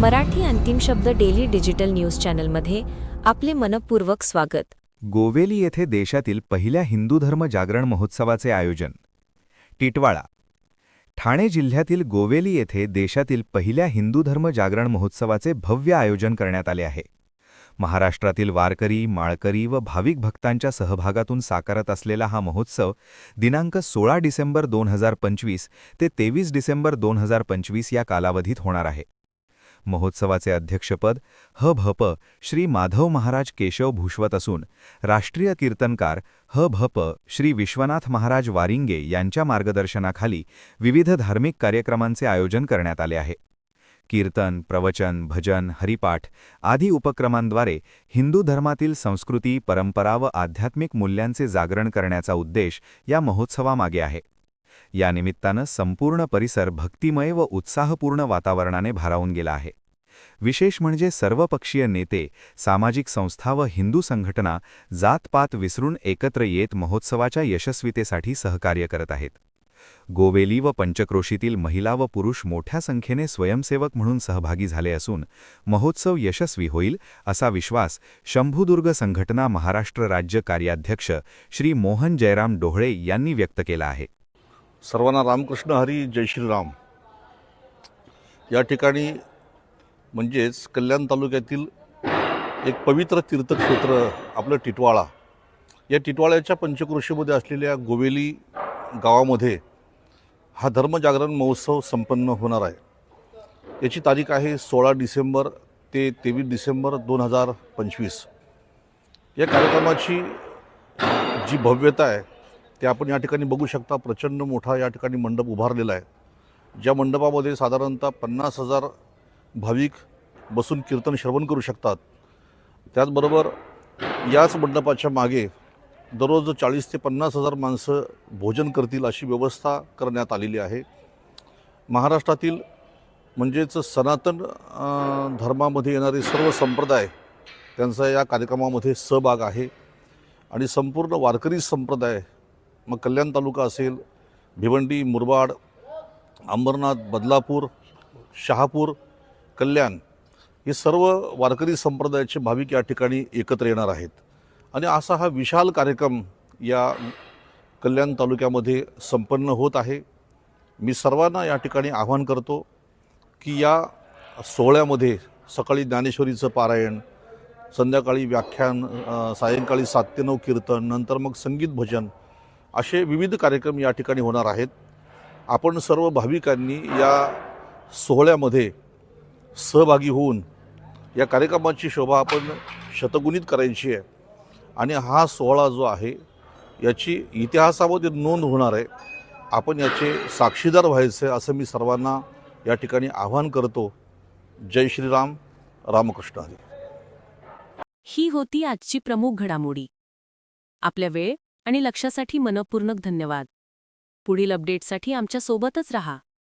मराठी अंतिम शब्द daily digital news चॅनलमध्ये आपले मनपूर्वक स्वागत. गोवेली येथे देशातील पहिल्या हिंदू धर्म जागरण महोत्सवाचे आयोजन. टिटवाळा. ठाणे जिल्ह्यातील गोवेली येथे देशातील पहिल्या हिंदू धर्म जागरण महोत्सवाचे भव्य आयोजन करण्यात आले आहे. महाराष्ट्रातील वारकरी माळकरी व भाविक भक्तांच्या सहभागातून साकारत असलेला हा महोत्सव दिनांक सोळा डिसेंबर दोन हजार पंचवीस ते तेवीस डिसेंबर दोन हजार पंचवीस या कालावधीत होणार आहे. महोत्सवाचे अध्यक्षपद ह भप श्री माधव महाराज केशव भूषवत असून राष्ट्रीय कीर्तनकार ह भप श्री विश्वनाथ महाराज वारिंगे यांच्या मार्गदर्शनाखाली विविध धार्मिक कार्यक्रमांचे आयोजन करण्यात आले आहे. कीर्तन प्रवचन भजन हरिपाठ आदी उपक्रमांद्वारे हिंदू धर्मातील संस्कृती परंपरा व आध्यात्मिक मूल्यांचे जागरण करण्याचा उद्देश या महोत्सवामागे आहे. या निमित्तानं संपूर्ण परिसर भक्तिमय व उत्साहपूर्ण वातावरणाने भारावून गेला आहे. विशेष म्हणजे सर्वपक्षीय नेते सामाजिक संस्था व हिंदू संघटना जातपात विसरून एकत्र येत महोत्सवाच्या यशस्वीतेसाठी सहकार्य करत आहेत. गोवेली व पंचक्रोशीतील महिला व पुरुष मोठ्या संख्येने स्वयंसेवक म्हणून सहभागी झाले असून महोत्सव यशस्वी होईल असा विश्वास शंभुदुर्ग संघटना महाराष्ट्र राज्य कार्याध्यक्ष श्री मोहन जयराम डोहळे यांनी व्यक्त केला आहे. सर्वांना रामकृष्ण हरी जय श्रीराम. या ठिकाणी म्हणजेच कल्याण तालुक्यातील एक पवित्र तीर्थक्षेत्र आपलं टिटवाळा. या टिटवाळ्याच्या पंचकृषीमध्ये असलेल्या गोवेली गावामध्ये हा धर्मजागरण महोत्सव संपन्न होणार आहे. याची तारीख आहे सोळा डिसेंबर ते तेवीस डिसेंबर दोन हजार पंचवीस. या कार्यक्रमाची जी भव्यता आहे ते आपण या ठिकाणी बघू शकता प्रचंड मोठा या ठिकाणी मंडप उभारलेला आहे. ज्या मंडपामध्ये साधारणतः पन्नास हजार भाविक बसून कीर्तन श्रवण करू शकतात. त्याचबरोबर याच मंडपाच्या मागे दररोज चाळीस ते पन्नास हजार माणसं भोजन करतील अशी व्यवस्था करण्यात आलेली आहे. महाराष्ट्रातील म्हणजेच सनातन धर्मामध्ये येणारे सर्व संप्रदाय त्यांचा या कार्यक्रमामध्ये सहभाग आहे. आणि संपूर्ण वारकरी संप्रदाय मग कल्याण तालुका असेल भिवंडी मुरबाड अंबरनाथ बदलापूर शहापूर कल्याण हे सर्व वारकरी संप्रदायाचे भाविक या ठिकाणी एकत्र येणार आहेत. आणि असा हा विशाल कार्यक्रम या कल्याण तालुक्यामध्ये संपन्न होत आहे. मी सर्वांना या ठिकाणी आवाहन करतो की या सोहळ्यामध्ये सकाळी ज्ञानेश्वरीचं पारायण संध्याकाळी व्याख्यान सायंकाळी सात ते नऊ कीर्तन नंतर मग संगीत भजन असे विविध कार्यक्रम या ठिकाणी होणार आहेत. आपण सर्व भाविकांनी या सोहळ्यामध्ये सहभागी होऊन या कार्यक्रमाची शोभा आपण शतगुणित करायची आहे. आणि हा सोहळा जो आहे याची इतिहासामध्ये नोंद होणार आहे आपण याचे साक्षीदार व्हायचे असं मी सर्वांना या ठिकाणी आवाहन करतो. जय श्रीराम रामकृष्ण हरी. ही होती आजची प्रमुख घडामोडी. आपल्या वेळ आणि लक्षासाठी मनपूर्णक धन्यवाद. पुढील अपडेटसाठी आमच्यासोबतच रहा.